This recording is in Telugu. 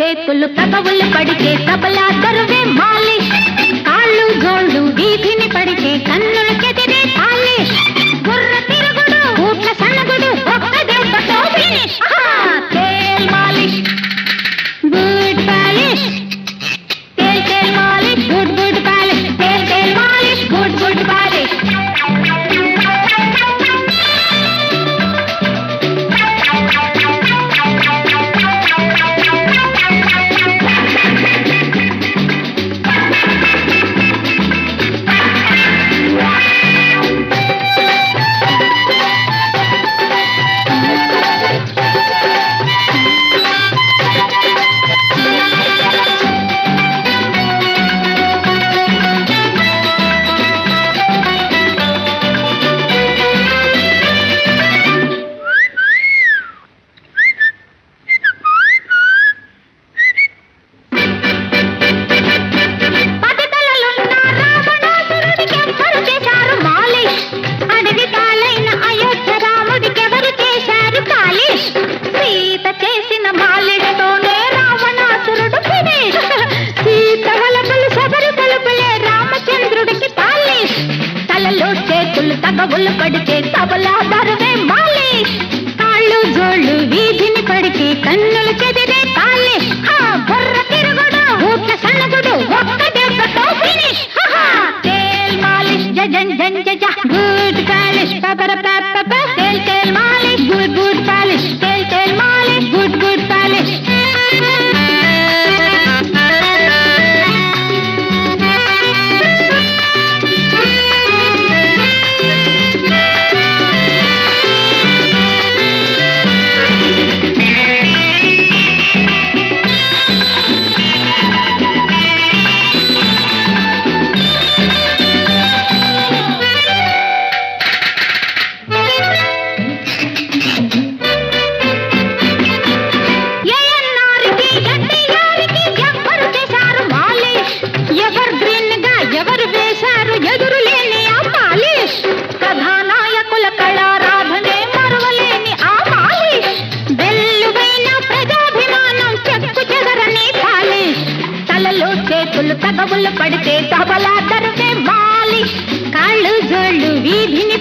చేతులు తగవులు పడితే తబలా తరువే మాలి. बगुल पड़ के तब తగులు తగవులు పడితే తబలా తరిపే వాలి కాళ్ళు జోళ్ళు వీధిని